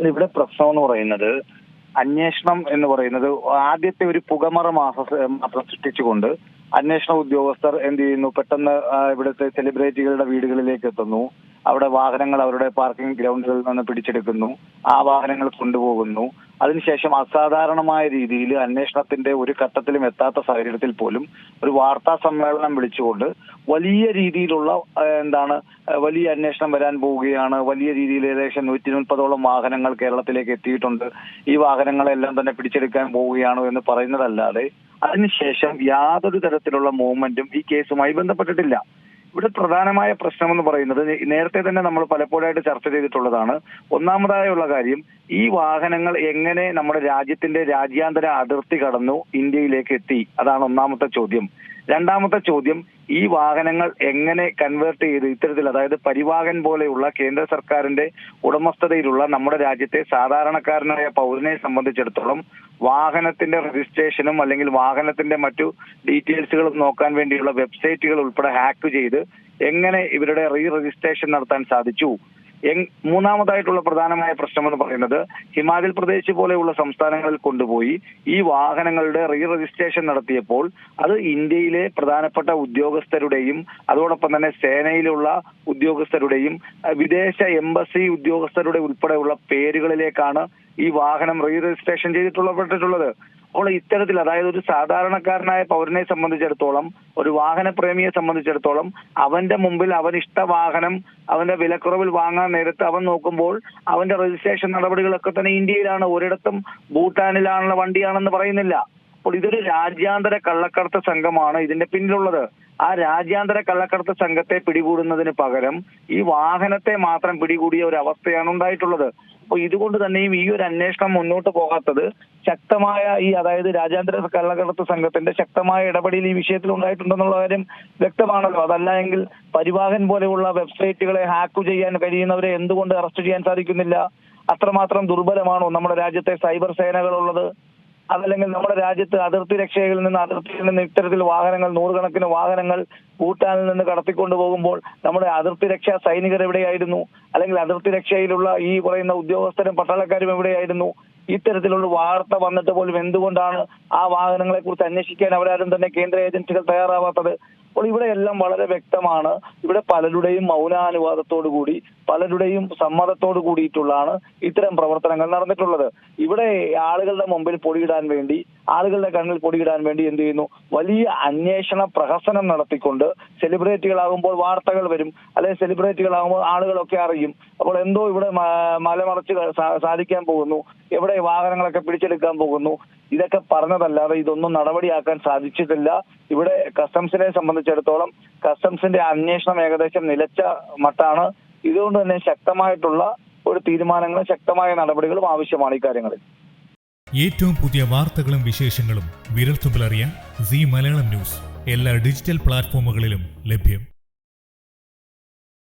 ഇവിടെ പ്രശ്നം എന്ന് പറയുന്നത് അന്വേഷണം എന്ന് പറയുന്നത് ആദ്യത്തെ ഒരു പുകമറ മാസം മാത്രം സൃഷ്ടിച്ചുകൊണ്ട് അന്വേഷണ ഉദ്യോഗസ്ഥർ എന്ത് ചെയ്യുന്നു? പെട്ടെന്ന് ഇവിടുത്തെ സെലിബ്രിറ്റികളുടെ വീടുകളിലേക്ക് എത്തുന്നു. അവിടെ വാഹനങ്ങൾ അവരുടെ പാർക്കിംഗ് ഗ്രൗണ്ടുകളിൽ നിന്ന് പിടിച്ചെടുക്കുന്നു. ആ വാഹനങ്ങൾ കൊണ്ടുപോകുന്നു. അതിനുശേഷം അസാധാരണമായ രീതിയിൽ അന്വേഷണത്തിന്റെ ഒരു ഘട്ടത്തിലും എത്താത്ത സാഹചര്യത്തിൽ പോലും ഒരു വാർത്താ സമ്മേളനം വിളിച്ചുകൊണ്ട് വലിയ രീതിയിലുള്ള എന്താണ് വലിയ അന്വേഷണം വരാൻ പോവുകയാണ്. വലിയ രീതിയിൽ ഏകദേശം നൂറ്റി മുപ്പതോളം വാഹനങ്ങൾ കേരളത്തിലേക്ക് എത്തിയിട്ടുണ്ട്. ഈ വാഹനങ്ങളെല്ലാം തന്നെ പിടിച്ചെടുക്കാൻ പോവുകയാണ് എന്ന് പറയുന്നതല്ലാതെ അതിനുശേഷം യാതൊരു തരത്തിലുള്ള മൂവ്മെന്റും ഈ കേസുമായി ബന്ധപ്പെട്ടിട്ടില്ല. ഇവിടെ പ്രധാനമായ പ്രശ്നം എന്ന് പറയുന്നത് നേരത്തെ തന്നെ നമ്മൾ പലപ്പോഴായിട്ട് ചർച്ച ചെയ്തിട്ടുള്ളതാണ്. ഒന്നാമതായുള്ള കാര്യം ഈ വാഹനങ്ങൾ എങ്ങനെ നമ്മുടെ രാജ്യത്തിന്റെ രാജ്യാന്തര അതിർത്തി കടന്നു ഇന്ത്യയിലേക്ക് എത്തി? അതാണ് ഒന്നാമത്തെ ചോദ്യം. രണ്ടാമത്തെ ചോദ്യം ഈ വാഹനങ്ങൾ എങ്ങനെ കൺവേർട്ട് ചെയ്ത് ഇത്തരത്തിൽ അതായത് പരിവാഹൻ പോലെയുള്ള കേന്ദ്ര സർക്കാരിന്റെ ഉടമസ്ഥതയിലുള്ള നമ്മുടെ രാജ്യത്തെ സാധാരണക്കാരനായ പൗരനെ സംബന്ധിച്ചിടത്തോളം വാഹനത്തിന്റെ രജിസ്ട്രേഷനും അല്ലെങ്കിൽ വാഹനത്തിന്റെ മറ്റു ഡീറ്റെയിൽസുകളും നോക്കാൻ വേണ്ടിയുള്ള വെബ്സൈറ്റുകൾ ഉൾപ്പെടെ ഹാക്ക് ചെയ്ത് എങ്ങനെ ഇവരുടെ റീ രജിസ്ട്രേഷൻ നടത്താൻ സാധിച്ചു? മൂന്നാമതായിട്ടുള്ള പ്രധാനമായ പ്രശ്നം എന്ന് പറയുന്നത് ഹിമാചൽ പ്രദേശ് പോലെയുള്ള സംസ്ഥാനങ്ങളിൽ കൊണ്ടുപോയി ഈ വാഹനങ്ങളുടെ റീ രജിസ്ട്രേഷൻ നടത്തിയപ്പോൾ അത് ഇന്ത്യയിലെ പ്രധാനപ്പെട്ട ഉദ്യോഗസ്ഥരുടെയും അതോടൊപ്പം തന്നെ സേനയിലുള്ള ഉദ്യോഗസ്ഥരുടെയും വിദേശ എംബസി ഉദ്യോഗസ്ഥരുടെ ഉൾപ്പെടെയുള്ള പേരുകളിലേക്കാണ് ഈ വാഹനം റീ രജിസ്ട്രേഷൻ ചെയ്തിട്ടുള്ളപ്പെട്ടിട്ടുള്ളത് അപ്പോൾ ഇത്തരത്തിൽ അതായത് ഒരു സാധാരണക്കാരനായ പൗരനെ സംബന്ധിച്ചിടത്തോളം ഒരു വാഹന പ്രേമിയെ സംബന്ധിച്ചിടത്തോളം അവന്റെ മുമ്പിൽ അവൻ ഇഷ്ട വാഹനം അവന്റെ വിലക്കുറവിൽ വാങ്ങാൻ നേരത്ത് അവൻ നോക്കുമ്പോൾ അവന്റെ രജിസ്ട്രേഷൻ നടപടികളൊക്കെ തന്നെ ഇന്ത്യയിലാണ്. ഒരിടത്തും ഭൂട്ടാനിലാണുള്ള വണ്ടിയാണെന്ന് പറയുന്നില്ല. അപ്പോൾ ഇതൊരു രാജ്യാന്തര കള്ളക്കടത്ത് സംഘമാണ് ഇതിന്റെ പിന്നിലുള്ളത്. ആ രാജ്യാന്തര കള്ളക്കടത്ത് സംഘത്തെ പിടികൂടുന്നതിന് പകരം ഈ വാഹനത്തെ മാത്രം പിടികൂടിയ ഒരു അവസ്ഥയാണ് ഉണ്ടായിട്ടുള്ളത്. അപ്പോൾ ഇതുകൊണ്ട് തന്നെയും ഈ ഒരു അന്വേഷണം മുന്നോട്ട് പോകാത്തത് ശക്തമായ ഈ അതായത് രാജ്യാന്തര കള്ളക്കടത്ത് സംഘത്തിന്റെ ശക്തമായ ഇടപെടൽ ഈ വിഷയത്തിൽ ഉണ്ടായിട്ടുണ്ടെന്നുള്ള കാര്യം വ്യക്തമാണല്ലോ. അതല്ല എങ്കിൽ പരിവാഹൻ പോലെയുള്ള വെബ്സൈറ്റുകളെ ഹാക്ക് ചെയ്യാൻ കഴിയുന്നവരെ എന്തുകൊണ്ട് അറസ്റ്റ് ചെയ്യാൻ സാധിക്കുന്നില്ല? അത്രമാത്രം ദുർബലമാണോ നമ്മുടെ രാജ്യത്തെ സൈബർ സേനകളുള്ളത് അതല്ലെങ്കിൽ നമ്മുടെ രാജ്യത്ത് അതിർത്തി രക്ഷയിൽ നിന്ന് അതിർത്തിയിൽ നിന്ന് ഇത്തരത്തിൽ വാഹനങ്ങൾ നൂറുകണക്കിന് വാഹനങ്ങൾ ഭൂട്ടാനിൽ നിന്ന് കടത്തിക്കൊണ്ടു പോകുമ്പോൾ നമ്മുടെ അതിർത്തി രക്ഷാ സൈനികർ എവിടെയായിരുന്നു? അല്ലെങ്കിൽ അതിർത്തി രക്ഷയിലുള്ള ഈ പറയുന്ന ഉദ്യോഗസ്ഥരും പട്ടാളക്കാരും എവിടെയായിരുന്നു? ഇത്തരത്തിലുള്ള വാർത്ത വന്നിട്ട് പോലും എന്തുകൊണ്ടാണ് ആ വാഹനങ്ങളെ കുറിച്ച് അന്വേഷിക്കാൻ അവരാരും തന്നെ കേന്ദ്ര ഏജൻസികൾ തയ്യാറാവാത്തത്? അപ്പോൾ ഇവിടെ എല്ലാം വളരെ വ്യക്തമാണ്. ഇവിടെ പലരുടെയും മൗനാനുവാദത്തോടു കൂടി പലരുടെയും സമ്മതത്തോടു കൂടിയിട്ടുള്ളതാണ് ഇത്തരം പ്രവർത്തനങ്ങൾ നടന്നിട്ടുള്ളത്. ഇവിടെ ആളുകളുടെ മുമ്പിൽ പൊടിയിടാൻ വേണ്ടി ആളുകളുടെ കണ്ണിൽ പൊടിയിടാൻ വേണ്ടി എന്ത് ചെയ്യുന്നു? വലിയ അന്വേഷണ പ്രഹസനം നടത്തിക്കൊണ്ട് സെലിബ്രിറ്റികളാകുമ്പോൾ വാർത്തകൾ വരും. അല്ലെങ്കിൽ സെലിബ്രിറ്റികളാകുമ്പോൾ ആളുകളൊക്കെ അറിയും. അപ്പോൾ എന്തോ ഇവിടെ മലമറച്ച് സാധിക്കാൻ പോകുന്നു. എവിടെ വാഹനങ്ങളൊക്കെ പിടിച്ചെടുക്കാൻ പോകുന്നു. ഇതൊക്കെ പറഞ്ഞതല്ലാതെ ഇതൊന്നും നടപടിയാക്കാൻ സാധിച്ചിട്ടില്ല. ഇവിടെ കസ്റ്റംസിനെ സംബന്ധിച്ചിടത്തോളം കസ്റ്റംസിന്റെ അന്വേഷണം ഏകദേശം നിലച്ച മട്ടാണ്. ഇതുകൊണ്ട് തന്നെ ശക്തമായിട്ടുള്ള ഒരു തീരുമാനങ്ങളും ശക്തമായ നടപടികളും ആവശ്യമാണ് ഇക്കാര്യങ്ങളിൽ ഏറ്റവും പുതിയ വാർത്തകളും വിശേഷങ്ങളും വിരൽത്തുമ്പിലറിയാൻ സി മലയാളം ന്യൂസ്. എല്ലാ ഡിജിറ്റൽ പ്ലാറ്റ്ഫോമുകളിലും ലഭ്യം.